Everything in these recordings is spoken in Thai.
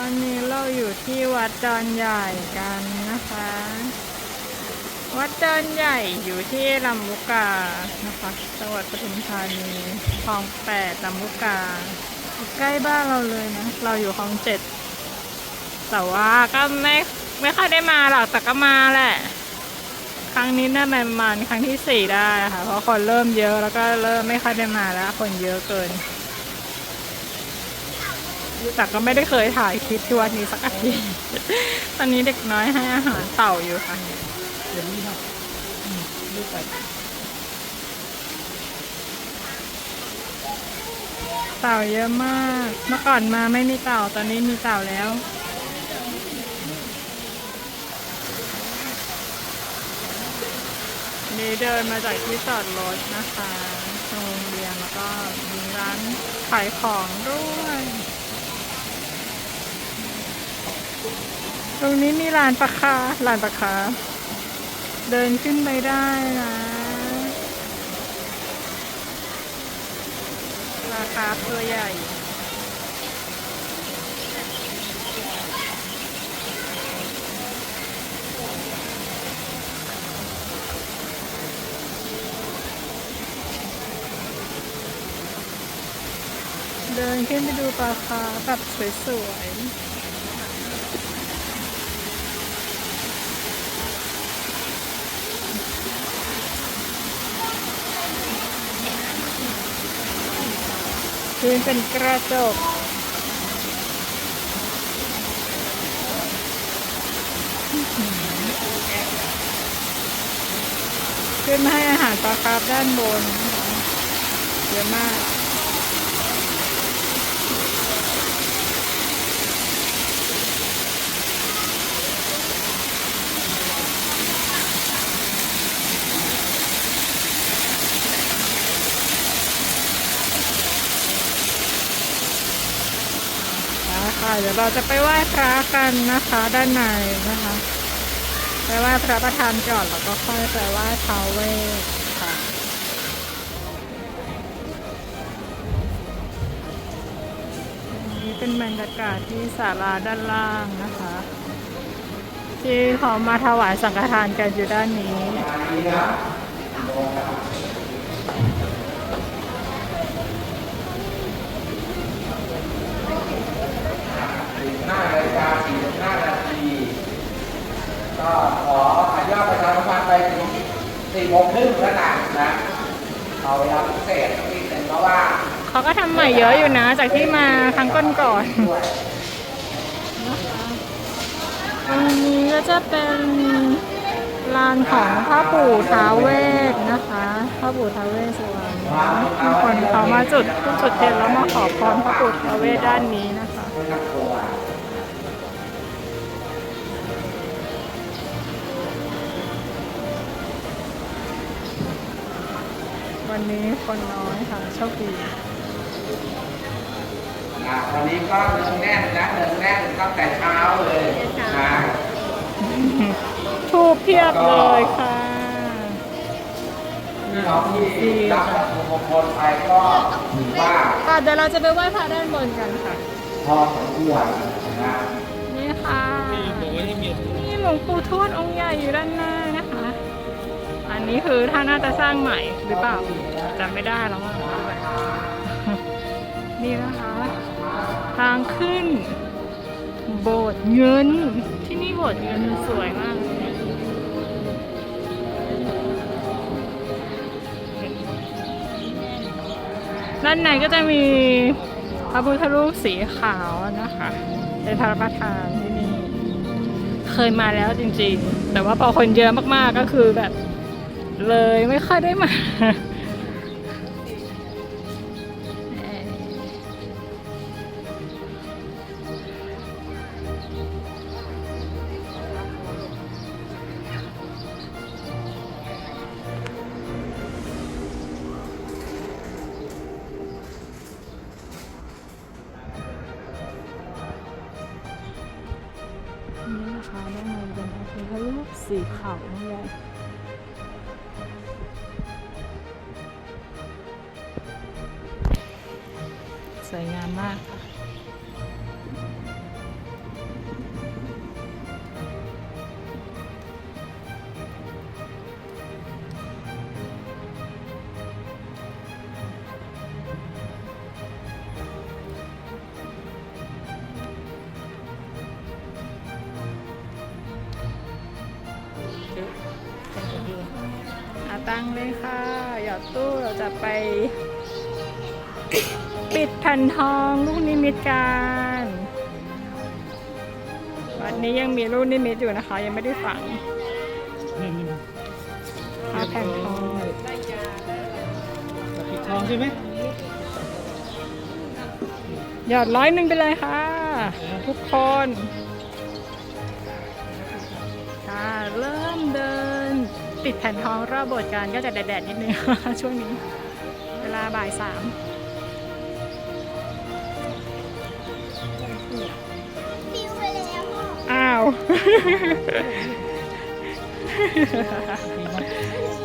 วันนี้เราอยู่ที่วัดดอนใหญ่กันนะคะ วัดดอนใหญ่อยู่ที่ลำลูกกานะคะจังหวัดปทุมธานีคลองแปดลำลูกกา ใกล้บ้านเราเลยนะ เราอยู่คลองเจ็ดแต่ว่าก็ไม่ไม่ค่อยได้มาหรอกแต่ก็มาแหละ ครั้งนี้น่าจะประมาณครั้งที่สี่ได้ค่ะ เพราะคนเริ่มเยอะแล้วก็เริ่มไม่ค่อยได้มาแล้ว คนเยอะเกิน แต่ก็ไม่ได้เคยถ่ายคลิปที่วัดนี้สักอาทีตอนนี้เด็กน้อยให้อาหารเต่าอยู่ค่ะเดี๋ยวนี้ครับลูกไปเต่าเยอะมาก เมื่อก่อนมาไม่มีเต่า ตอนนี้มีเต่าแล้ว นี่เดินมาจากที่จอดรถนะคะโรงเรียนแล้วก็มีร้านขายของด้วย ตรงนี้มีร้านปลาคาร้านปลาคา เดินขึ้นไปได้นะ ราคาตัวใหญ่เดินขึ้นไปดูปลาคาแบบสวยๆ พื้นเป็นกระจก ขึ้นมาให้อาหารปลาคาร์ฟด้านบน เยอะมาก เดี๋ยวเราจะไปไหว้พระกันนะคะ ด้านในนะคะ ไปไหว้พระประธานก่อนแล้วก็ค่อยไปไหว้ท้าวเวสค่ะนนี้เป็นบรรยากาศที่ศาลาด้านล่างนะคะ ที่เขามาถวายสังฆทานกันอยู่ด้านนี้ 5นาฬิกา45นาทีก็ขอขยอดประชาสัมพันธ์ไปถึง4โมงครึ่งแล้วกันะเอาเวลาพิเศษนิดนึงเพราะว่าเขาก็ทำใหม่เยอะอยู่นะ จากที่มาครั้งก่อนๆด้วยอันนี้ก็จะเป็นลานของพ่อปู่ท้าวเวสนะคะพ่อปู่ท้าวเวสสวรรณคนเขามาจุดจุดเทียนแล้วมาขอพรพ่อปู่ท้าวเวสด้านนี้นะคะ วันนี้คนน้อยค่ะโชคดีนะวันนี้ก็เนืองแน่นนะเนืองแน่นตั้งแต่เช้าเลยนะทูบเพียบเลยค่ะพี่น้องที่รับวัตถุมงคลไปก็ถือว่าค่ะเดี๋ยวเราจะไปไหว้พระด้านบนกันค่ะ พอสมควรนะนี่ค่ะ นี่หลวงปู่ทวดองค์ใหญ่อยู่ด้านหน้านะคะ อันนี้คือท่าน่าจะสร้างใหม่หรือเปล่าจำไม่ได้แล้วว่านี่นะคะ ทางขึ้น โบสถ์เงิน ที่นี่โบสถ์เงินสวยมากด้านในก็จะมีพระพุทธรูปสีขาวนะคะเป็นพระประธานที่นี่ เคยมาแล้วจริงๆ แต่ว่าพอคนเยอะมากๆก็คือแบบ เลยไม่ค่อยได้มานี่นะคะด้านในเป็นพระพุทธรูปสีขาวใหญ่สวย มากคตั้งเลยค่ะ หยอดตู้เราจะไป ปิดแผ่นทองลูกนิมิตกันวันนี้ยังมีลูกนิมิตอยู่นะคะ ยังไม่ได้ฝังนี่นี่หาแผ่นทองปิดทองใช่ไหมหยอดร้อยหนึ่งไปเลยค่ะ ทุกคนค่ะเริ่มเดิน ติดแผ่นทองรอบโบสถ์กันก็จะแดดๆนิดนึงช่วงนี้ เวลาบ่ายสาม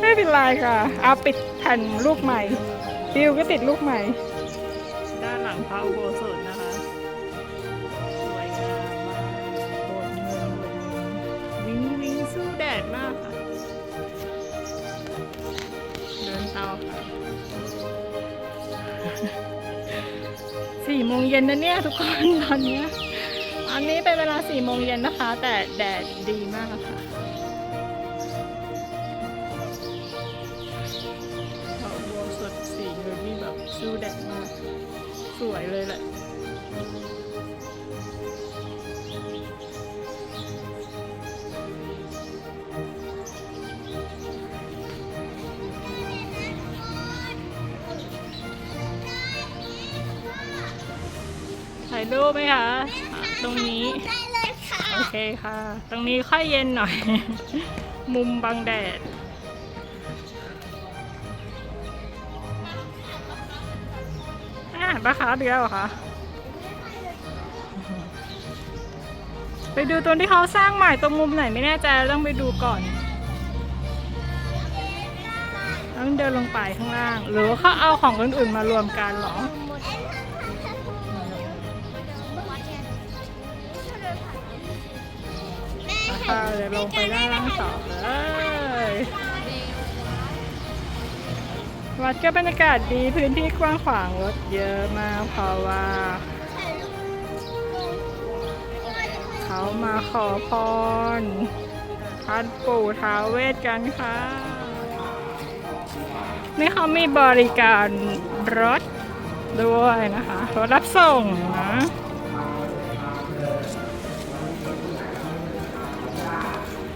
ไม่เป็นไรค่ะ เอาปิดแผ่นลูกใหม่ฟิวก็ติดลูกใหม่ ด้านหลังพระอุโบสถนะคะ สวยงามมากโบสถ์เมืองโบสถ์เมืองวิงวิงสู้แดดมากค่ะ เดินเตาค่ะสี่โมงเย็นนะเนี่ยทุกคนตอนเนี้ย อนนี้เป็นเวลาสี่โมงเย็นนะคะ แต่แดดดีมากค่ะดอกบัวสดสีเงินนี่แบบสู้แดดมาก สวยเลยแหละถ่ายรูปไหมคะ ตรงนี้ ได้เลยค่ะ โอเคค่ะ ตรงนี้ค่อยเย็นหน่อย มุมบังแดด อะปลาขาวเดียวเหรอคะ ไปดูตรงที่เขาสร้างใหม่ตรงมุมไหนไม่แน่ใจต้องไปดูก่อน ต้องเดินลงไปข้างล่าง หรือว่าเขาเอาของอื่นๆมารวมกันเหรอค่ะเดี๋ยวลงไปด้านล่างต่อเลยวัดก็บรรยากาศดีพื้นที่กว้างขวางรถเยอะมากเพราะว่า เขามาขอพรท่านปู่ท้าวเวสกันค่ะ นี่เขามีบริการรถด้วยนะคะ รถรับส่งนะ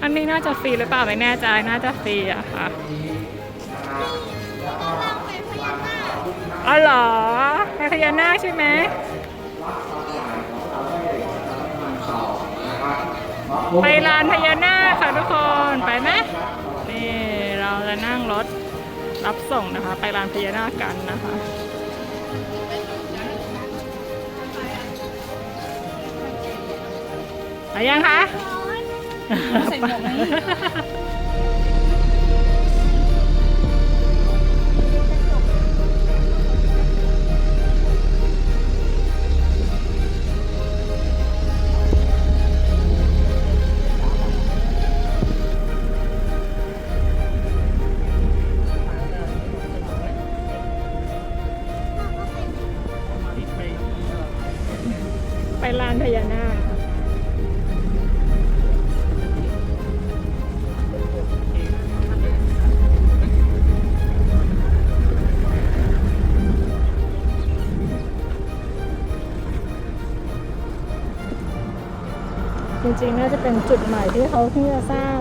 อันนี้น่าจะฟรีหรือเปล่าไม่แน่ใจน่าจะฟรีอะค่ะอ๋อเหรอไปพญานาคใช่ไหมไปลานพญานาคค่ะทุกคนไปไหมนี่เราจะนั่งรถรับส่งนะคะ ไปลานพญานาคกันนะคะไปยังคะ ใส่หมวกไหมไปลานพญานาค ริงๆน่าจะเป็นจุดใหม่ที่เขาเพิ่งจะสร้าง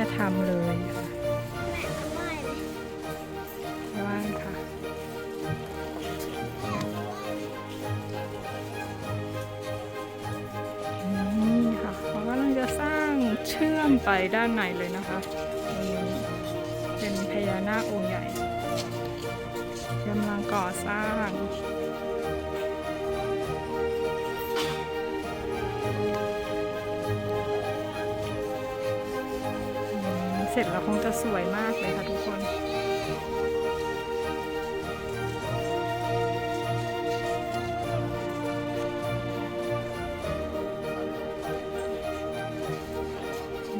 จะทำเลยว่างค่ะ นี่ค่ะเขากำลังจะสร้างเชื่อมไปด้านในเลยนะคะ เป็นพญานาคองค์ใหญ่กำลังก่อสร้าง เสร็จแล้วคงจะสวยมากเลยค่ะทุกคน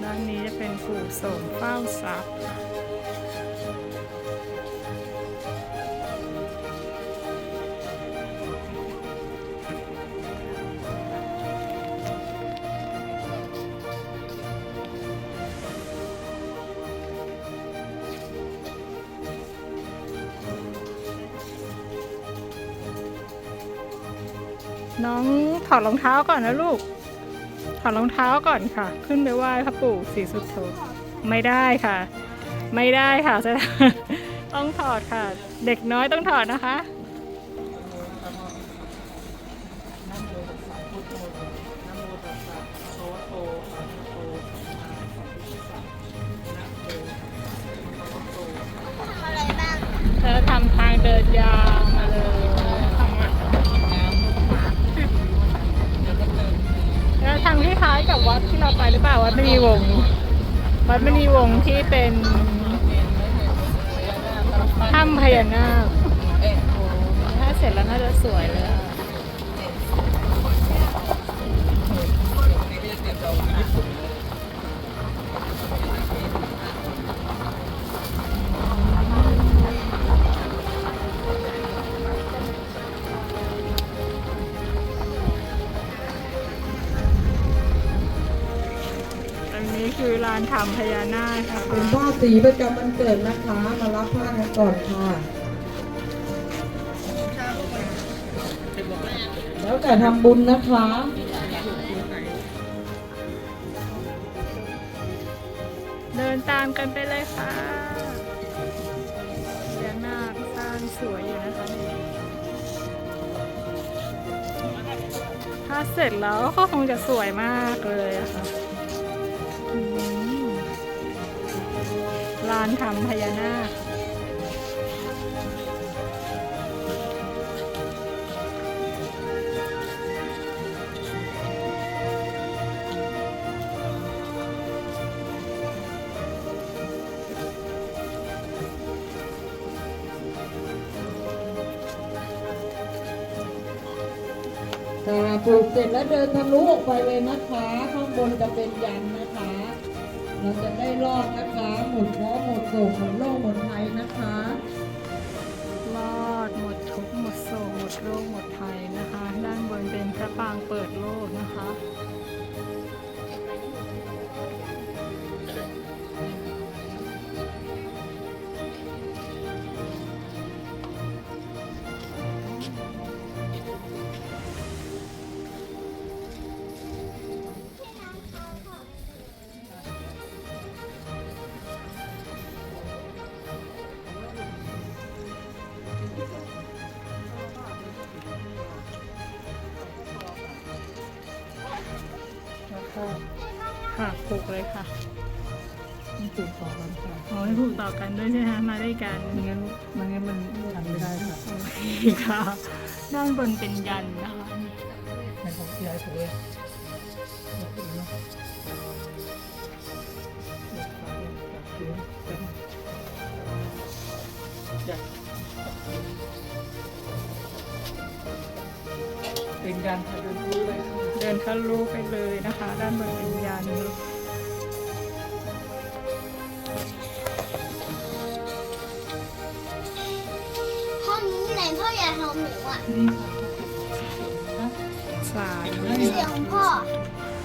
ด้านนี้จะเป็นปู่โสมเฝ้าทรัพย์ น้องถอดรองเท้าก่อนนะลูก ถอดรองเท้าก่อนค่ะ ขึ้นไปไหว้พระปู่ศรีสุโธไม่ได้ค่ะ ไม่ได้ค่ะจะต้องถอดค่ะ เด็กน้อยต้องถอดนะคะ เป็นถ้ำพญานาคถ้าเสร็จแล้วน่าจะสวยเลย คือลานทำพญานาคค่ะเป็นผ้าสีประจำวันเกิดนะคะ มารับผ้ากันก่อนค่ะ แล้วแต่ทำบุญนะคะเดินตามกันไปเลยค่ะพญานาคสร้างสวยอยู่นะคะนี่ถ้าเสร็จแล้วก็คงจะสวยมากเลยอะค่ะ ลานทำพญานาคปลูกเสร็จแล้วเดินทะลุออกไปเลยนะคะ ข้างบนจะเป็นยันนะคะ เราจะได้รอดนะคะ หมดเคราะห์หมดโศกหมดโรคหมดภัยนะคะ รอดหมดทุกข์หมดโศกหมดโรคหมดภัยนะคะ ด้านบนเป็นพระปางเปิดโลกนะคะ ค่ะผูกเลยค่ะนี่ปลูกต่อกันค่ะอ๋อให้ผูกต่อกันด้วยใช่ไหมคะมาด้วยกันไม่งั้นไม่งั้นมันทำไม่ได้ค่ะโอเคค่ะ ด้านบนเป็นยันนะคะในของยายผมเลยเป็นการทำเดินรู้เลยค่ะ เดินทะลุไปเลยนะคะ ด้านบนเป็นยันห้องนี้ไหนพ่ออย่าทำหนูอะนี่ค่ะสายเสียงพ่อ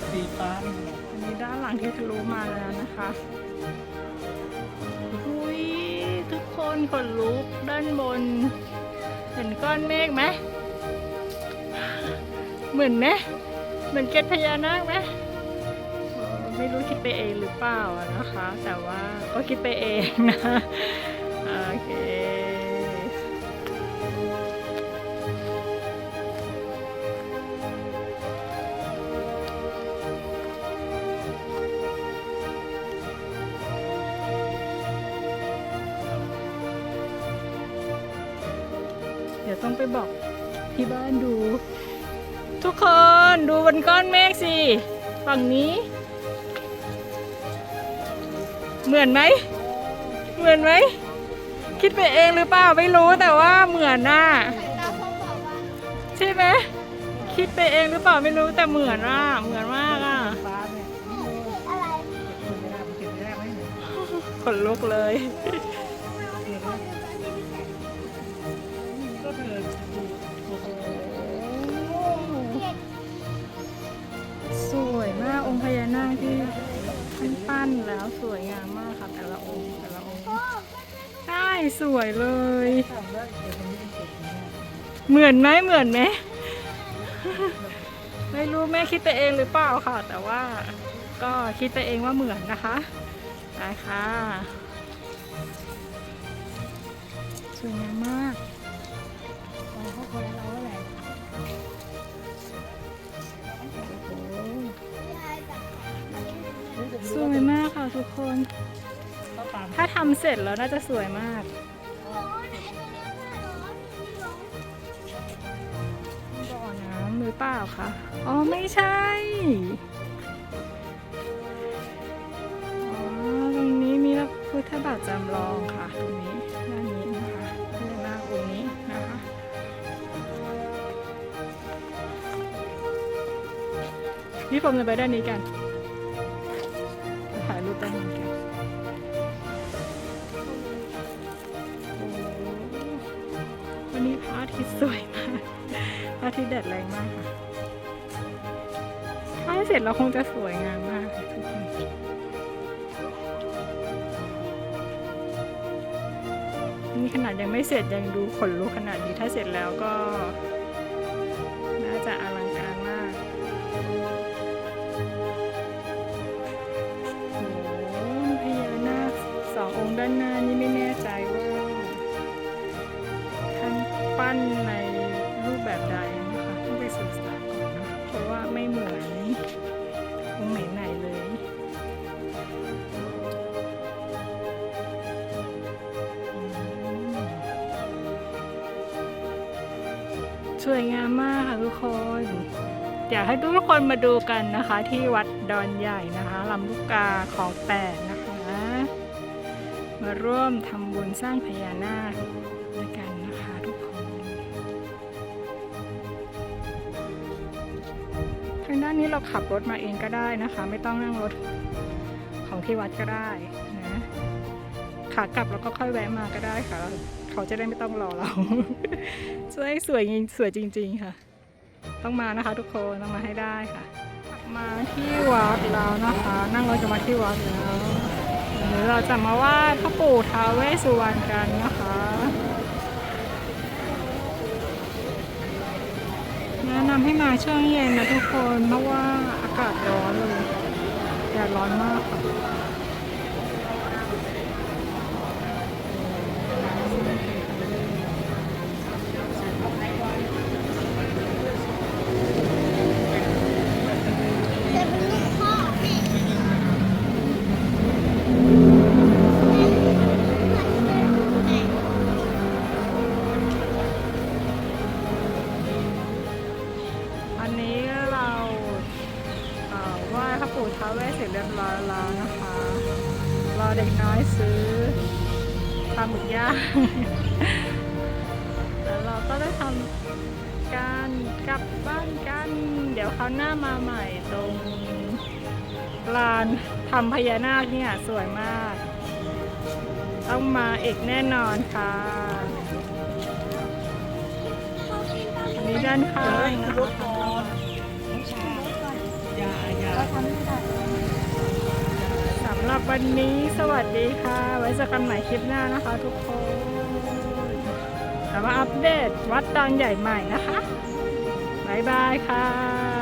สีฟ้านี่อันนี้ด้านหลังที่ทะลุมาแล้วนะคะอุ้ยทุกคนขนลุกด้านบน เห็นก้อนเมฆไหมเหมือนไหม เหมือนเกตพญานาคไหมไม่รู้คิดไปเองหรือเปล่านะคะ แต่ว่าก็คิดไปเองนะโอเคเดี๋ยวต้องไปบอกที่บ้านดู ทุกคนดูบนก้อนเมฆสิ ฝั่งนี้ เหมือนไหม เหมือนไหม คิดไปเองหรือเปล่าไม่รู้แต่ว่าเหมือนน่ะตาใช่ไหมคิดไปเองหรือเปล่าไม่รู้แต่เหมือนอะเหมือนมากอะฟ้าเนี่ย สวยมากองค์พญานาคที่ท่านปั้นแล้วสวยงามมากค่ะแต่ละองค์แต่ละองค์ใช่สวยเลย เหมือนไหมเหมือนไหมไม่รู้แม่คิดไปเองหรือเปล่าค่ะ แต่ว่าก็คิดไปเองว่าเหมือนนะคะได้ค่ะสวยงามมาก สวยมากค่ะทุกคน ถ้าทำเสร็จแล้วน่าจะสวยมาก บ่อน้ำหรือเปล่าคะอ๋อไม่ใช่อ๋อตรงนี้มีพระพุทธบาทจำลองค่ะตรงนี้ด้านนี้นะคะพญานาคองค์นี้นะคะพี่ผมจะไปด้านนี้กัน ดดแรงมากค่ะ ถ้าเสร็จเราคงจะสวยงามมากทุกคนนี่ขนาดยังไม่เสร็จยังดูขนลุกขนาดนี้ถ้าเสร็จแล้วก็ น่าจะอลังการมากโอ้พญานาคสององค์ด้านหน้านี่ไม่แน่ใจว่าท่านปั้นใน ไม่เหมือนองค์ไหนๆเลย สวยงามมากค่ะทุกคน อยากให้ทุกคนมาดูกันนะคะ ที่วัดดอนใหญ่นะคะลำลูกกาของแปดนะคะ มาร่วมทำบุญสร้างพญานาค ทางด้านนี้เราขับรถมาเองก็ได้นะคะ ไม่ต้องนั่งรถของที่วัดก็ได้นะขากลับเราก็ค่อยแวะมาก็ได้ค่ะ เขาจะได้ไม่ต้องรอเราสวยสวยจริงสวยจริง ๆค่ะ ต้องมานะคะ ทุกคนต้องมาให้ได้ค่ะมาที่วัดแล้วนะคะ นั่งรถจะมาที่วัดแล้วเดี๋ยวเราจะมาไหว้พระปู่ท้าวเวสสุวรรณกันนะคะ แนะนำให้มาช่วงเย็นนะทุกคน เพราะว่าอากาศร้อนเลยแดดร้อนมากค่ะจะ ลานทำพญานาคเนี่ยสวยมาก ต้องมาเอกแน่นอนค่ะอันนี้ด้านข้างนะคะถก่อย่าอย่าสำหรับวันนี้สวัสดีค่ะ ไว้เจอกันใหม่คลิปหน้านะคะทุกคนแล้วมาอัปเดตวัดดอนใหญ่ใหม่นะคะ บ๊ายบายค่ะ